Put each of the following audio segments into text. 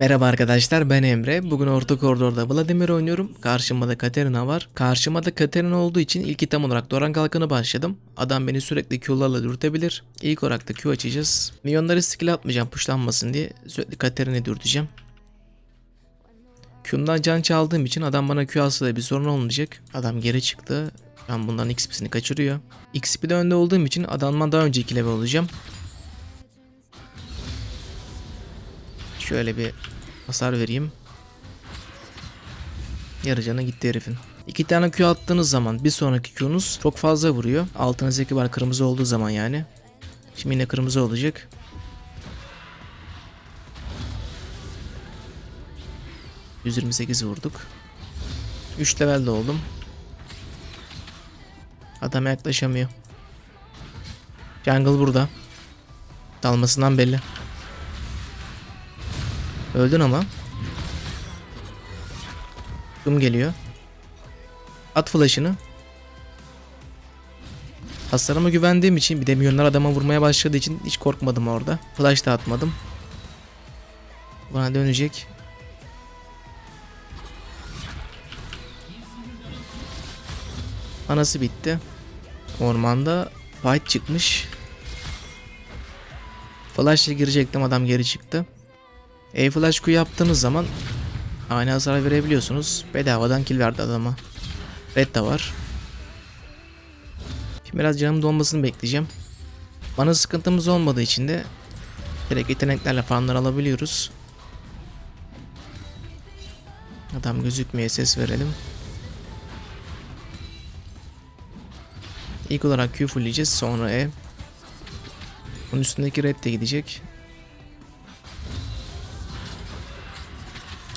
Merhaba arkadaşlar ben Emre. Bugün orta koridorda Vladimir oynuyorum. Karşımda da Katerina var. Karşıma da Katerina olduğu için ilk item olarak Doran Kalkanı başladım. Adam beni sürekli Q'larla dürtebilir. İlk olarak da Q açacağız. Milyonları skill atmayacağım pushlanmasın diye. Sürekli Katerina'yı dürteceğim. Q'mdan can çaldığım için adam bana Q alsa da bir sorun olmayacak. Adam geri çıktı. Ben bundan XP'sini kaçırıyor. XP'de önde olduğum için adamdan daha önce 2 level olacağım. Şöyle bir hasar vereyim. Yarı canı gitti herifin. İki tane Q attığınız zaman bir sonraki Q'nuz çok fazla vuruyor. Altınız iki bar kırmızı olduğu zaman yani. Şimdi yine kırmızı olacak. ...128 vurduk. 3 levelde oldum. Adam yaklaşamıyor. Jungle burada. Dalmasından belli. Öldün ama. Kum geliyor. At flash'ını. Hasarıma güvendiğim için bir de milyonlar adama vurmaya başladığı için hiç korkmadım orada. Flash da atmadım. Bana dönecek. Anası bitti. Ormanda fight çıkmış. Flash'la girecektim adam geri çıktı. E-Flash Q yaptığınız zaman aynı hasar verebiliyorsunuz. Bedavadan kill verdi adama. Red de var. Şimdi biraz canım dolmasını bekleyeceğim. Bana sıkıntımız olmadığı için de direkt yeteneklerle falanlar alabiliyoruz. Adam gözükmeye ses verelim. İlk olarak Q fullleyeceğiz sonra E. Bunun üstündeki red de gidecek.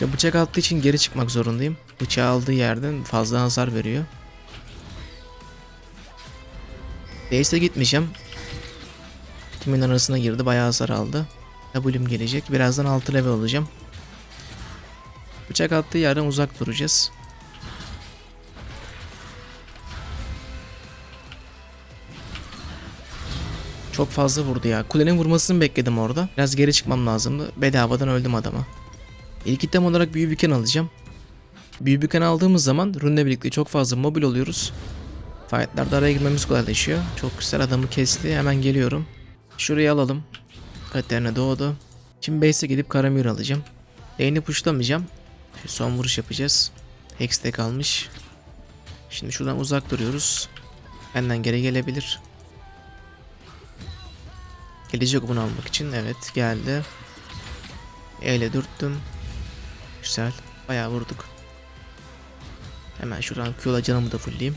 Ya bıçak attığı için geri çıkmak zorundayım. Bıçağı aldığı yerden fazla hasar veriyor. Base'e gitmeyeceğim. Kimin arasına girdi bayağı hasar aldı. W'm gelecek. Birazdan 6 level olacağım. Bıçak attığı yerden uzak duracağız. Çok fazla vurdu ya. Kulenin vurmasını bekledim orada. Biraz geri çıkmam lazımdı. Bedavadan öldüm adama. İlk item olarak büyü büken alacağım. Büyü büken aldığımız zaman runle birlikte çok fazla mobil oluyoruz. Fightlarda araya girmemiz kolaylaşıyor. Çok güzel adamı kesti. Hemen geliyorum. Şurayı alalım. Katerina doğdu. Şimdi base'e gidip Karamür alacağım. Lane'i pushlamayacağım. Şu son vuruş yapacağız. Hex de kalmış. Şimdi şuradan uzak duruyoruz. Benden geri gelebilir. Gelecek bunu almak için. Evet geldi. Eyle dürttüm. Güzel. Bayağı vurduk. Hemen şuradan Q'la canımı da fullleyeyim.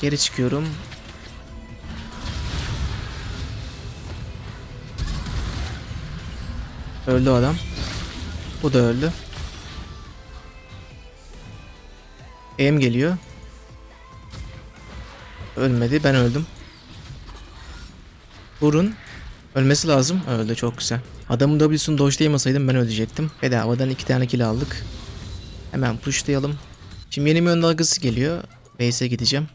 Geri çıkıyorum. Öldü adam. Bu da öldü. Em geliyor. Ölmedi. Ben öldüm. Vurun. Ölmesi lazım. Öldü çok güzel. Adamın W'sunu dodge'layamasaydım ben ölecektim. Bedavadan iki tane kill aldık. Hemen pushlayalım. Şimdi yeni bir ön dalgası geliyor. Base'e gideceğim.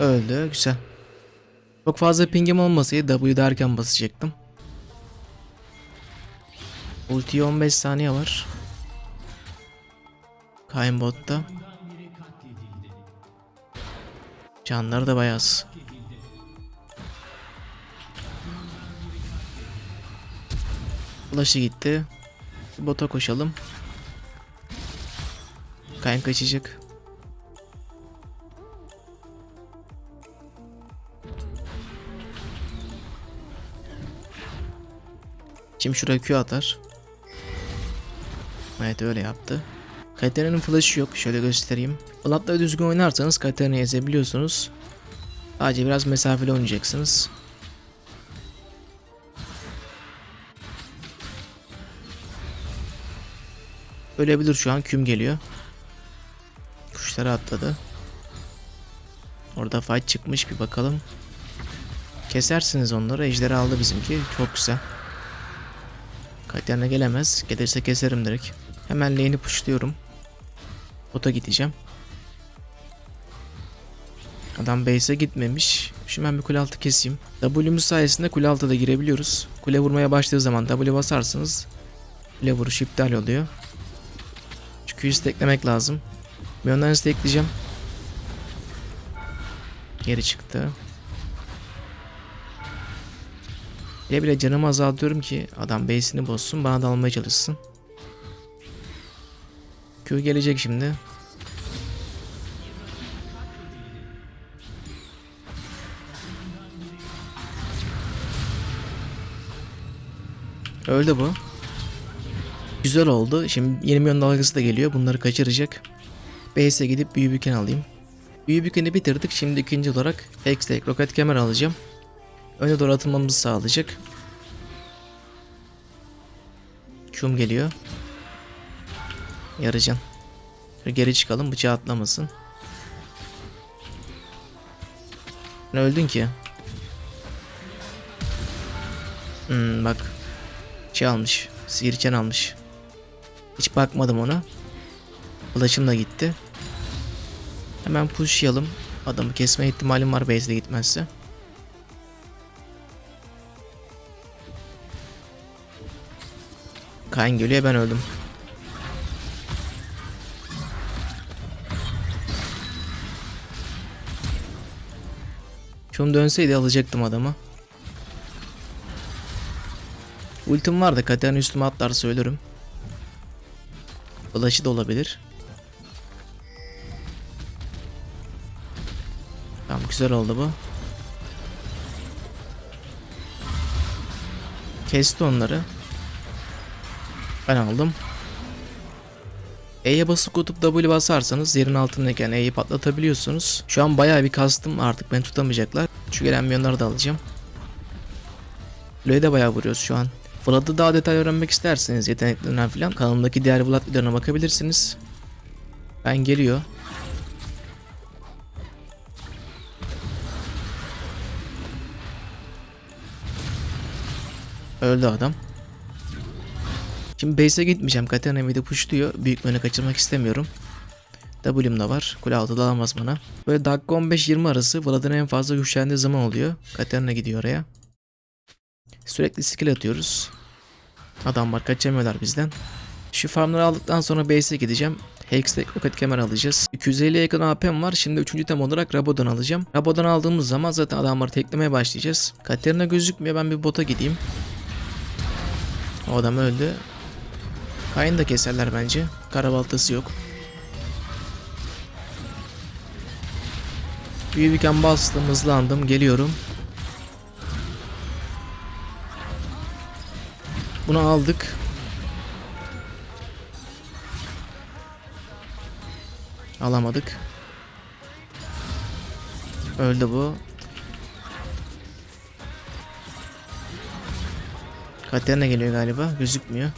Öldü. Güzel. Çok fazla pingim olmasaydı W derken basacaktım. Ultiye 15 saniye var. Kayn botta. Canları da bayağı az. Flash'ı gitti. Bota koşalım. Kayn kaçacak. Şimdi şuraya Q atar. Evet öyle yaptı. Katerina'nın flash'ı yok. Şöyle göstereyim. Vlad'la düzgün oynarsanız Katerina'yı ezebiliyorsunuz. Sadece biraz mesafeli oynayacaksınız. Ölebilir şu an küm geliyor. Kuşları atladı. Orada fight çıkmış bir bakalım. Kesersiniz onları. Ejderi aldı bizimki. Çok güzel. Katerina gelemez. Gelirse keserim direkt. Hemen lane'i pushluyorum. Bota gideceğim. Adam base'e gitmemiş. Şimdi ben bir kule altı keseyim. W'muz sayesinde kule altı da girebiliyoruz. Kule vurmaya başladığı zaman W basarsınız. Kule vuruş iptal oluyor. Şu Q'yu eklemek lazım. Milyonlarını ekleyeceğim. Geri çıktı. Bile bile canımı azaltıyorum ki adam base'ini bozsun bana da almaya çalışsın. Q gelecek şimdi. Öldü bu. Güzel oldu. Şimdi yeni milyon dalgası da geliyor. Bunları kaçıracak. Base'e gidip büyü büken alayım. Büyü bükeni bitirdik. Şimdi ikinci olarak Hextech roket kemer alacağım. Öne doğru atılmamızı sağlayacak. Q'm geliyor. Yarıcan. Şöyle geri çıkalım bıçağı atlamasın. Ne öldün ki? Hmm, bak. Şey almış. Sihirçen almış. Hiç bakmadım ona. Da gitti. Hemen pushlayalım. Adamı kesme ihtimalim var base'de gitmezse. Kayn geliyor ben öldüm. Şunu dönseydi alacaktım adamı. Ultim var da Katerina üstüme atlarsa söylerim. Flash'ı da olabilir. Tamam güzel oldu bu. Kesti onları. Ben aldım. E'ye basıp tutup W basarsanız yerin altındayken E'yi patlatabiliyorsunuz. Şu an bayağı bir kastım artık beni tutamayacaklar. Şu gelen milyonları da alacağım. Loe'ye de bayağı vuruyoruz şu an. Vlad'ı daha detay öğrenmek isterseniz yeteneklerinden falan kanalımdaki diğer Vlad videolarına bakabilirsiniz. Ben geliyor. Öldü adam. Şimdi base'e gitmeyeceğim. Katarina midi pushluyor. Büyük menü kaçırmak istemiyorum. W'm da var. Kule altı da alamaz bana. Böyle dakika 15-20 arası Vlad'ın en fazla güçlendiği zaman oluyor. Katarina gidiyor oraya. Sürekli skill atıyoruz. Adamlar kaçamıyorlar bizden. Şu farmları aldıktan sonra base'e gideceğim. Hextech roket kemer alacağız. 250'ye yakın AP'm var. Şimdi 3. tem olarak Rabo'dan alacağım. Rabo'dan aldığımız zaman zaten adamları teklemeye başlayacağız. Katerina gözükmüyor. Ben bir bota gideyim. O adam öldü. Kayn da keserler bence. Karabaltası yok. Büyükken bastım, hızlandım, geliyorum. Bunu aldık. Alamadık. Öldü bu. Katerina geliyor galiba. Gözükmüyor.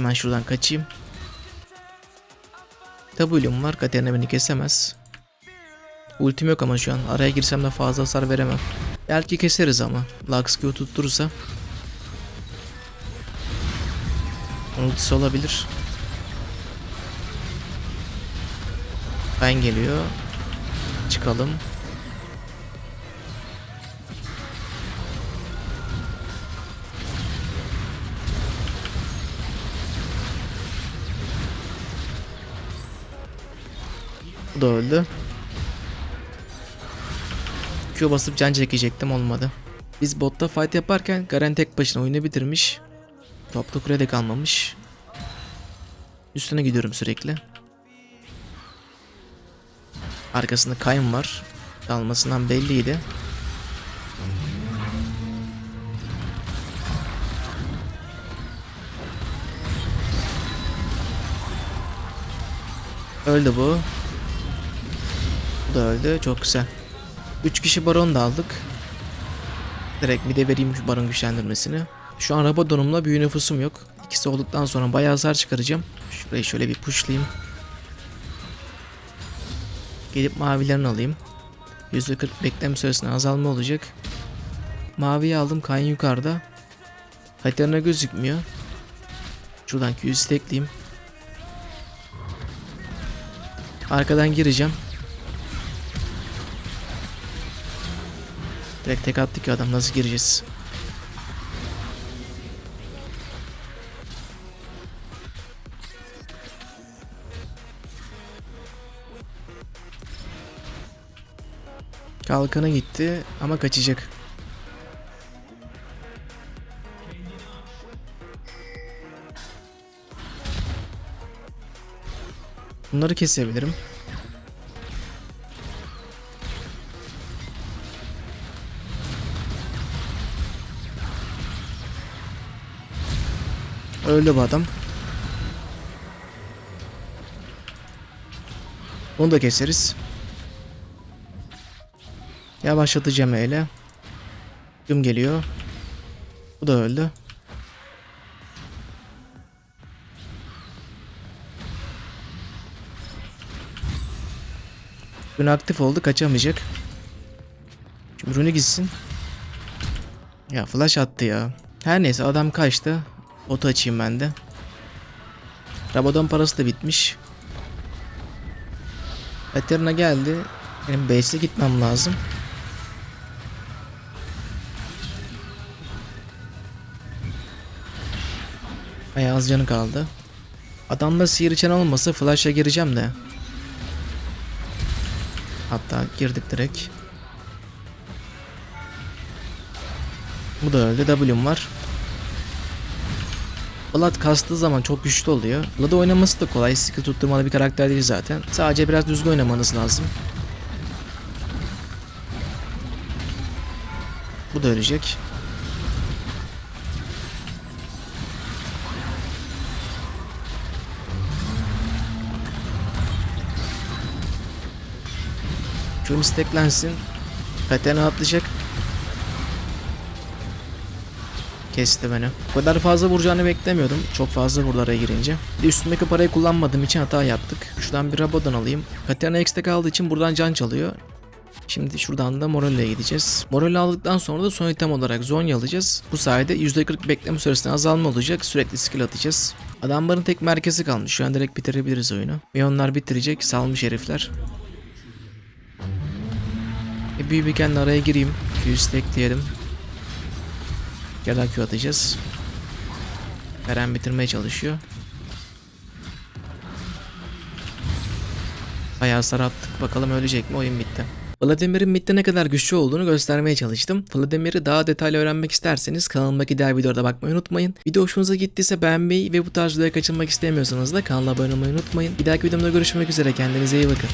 Hemen şuradan kaçayım. W'm var. Katerina beni kesemez. Ultim yok ama şu an. Araya girsem de fazla hasar veremem. Belki keseriz ama. Lux Q tutturursa. Ultisi olabilir. Ben geliyor. Çıkalım. Bu da öldü. Q basıp can çekecektim olmadı. Biz botta fight yaparken Garen tek başına oyunu bitirmiş. Topta kule de kalmamış. Üstüne gidiyorum sürekli. Arkasında Kayn var. Dalmasından belliydi. Öldü bu. Bu da öldü. Çok güzel. 3 kişi baron da aldık. Direkt bir de vereyim baron güçlendirmesini. Şu an Rabadon'umla büyü nüfusum yok. İkisi olduktan sonra bayağı hasar çıkaracağım. Şurayı şöyle bir pushlayayım. Gelip mavilerini alayım. %40 bekleme süresine azalma olacak. Maviyi aldım. Kayn yukarıda. Katerina gözükmüyor. Şuradan Q'yu stackleyeyim. Arkadan gireceğim. Direkt tek attı ki adam nasıl gireceğiz? Kalkanı gitti ama kaçacak. Bunları kesebilirim. Öldü bu adam. Onu da keseriz. Yavaşlatacağım öyle. Güm geliyor. Bu da öldü. Gün aktif oldu kaçamayacak. Şimdi Rune gitsin. Ya flash attı ya. Her neyse adam kaçtı. Otu açayım ben de. Rabadon parası da bitmiş. Katerina geldi. Benim base'e gitmem lazım. Bayağı az canı kaldı. Adamda sihir için olmasa flash'a gireceğim de. Hatta girdik direkt. Bu da öldü. W'm var. Vlad kastığı zaman çok güçlü oluyor. Vlad'ı oynaması da kolay. Skill tutturmalı bir karakter değil zaten. Sadece biraz düzgün oynamanız lazım. Bu da ölecek. Q'm stacklensin. Katerina atlayacak. Kesti beni. Bu kadar fazla vuracağını beklemiyordum. Çok fazla vurdu girince. Bir de üstümdeki parayı kullanmadığım için hata yaptık. Şuradan bir Rabo'dan alayım. Katerina X'te kaldığı için buradan can çalıyor. Şimdi şuradan da Morello'ya gideceğiz. Morello aldıktan sonra da son item olarak Zonya alacağız. Bu sayede %40 bekleme süresinde azalma olacak. Sürekli skill atacağız. Adamların tek merkezi kalmış. Şu an direkt bitirebiliriz oyunu. Milyonlar bitirecek. Salmış herifler. E, büyü bir kendi araya gireyim. Q stack diyelim. Ya da atacağız. Eren bitirmeye çalışıyor. Bayağı sarattık. Bakalım ölecek mi? Oyun bitti. Vladimir'in midde ne kadar güçlü olduğunu göstermeye çalıştım. Vladimir'i daha detaylı öğrenmek isterseniz kanalımdaki diğer videolarda bakmayı unutmayın. Video hoşunuza gittiyse beğenmeyi ve bu tarz videoya kaçırmak istemiyorsanız da kanala abone olmayı unutmayın. Bir dahaki videomda görüşmek üzere. Kendinize iyi bakın.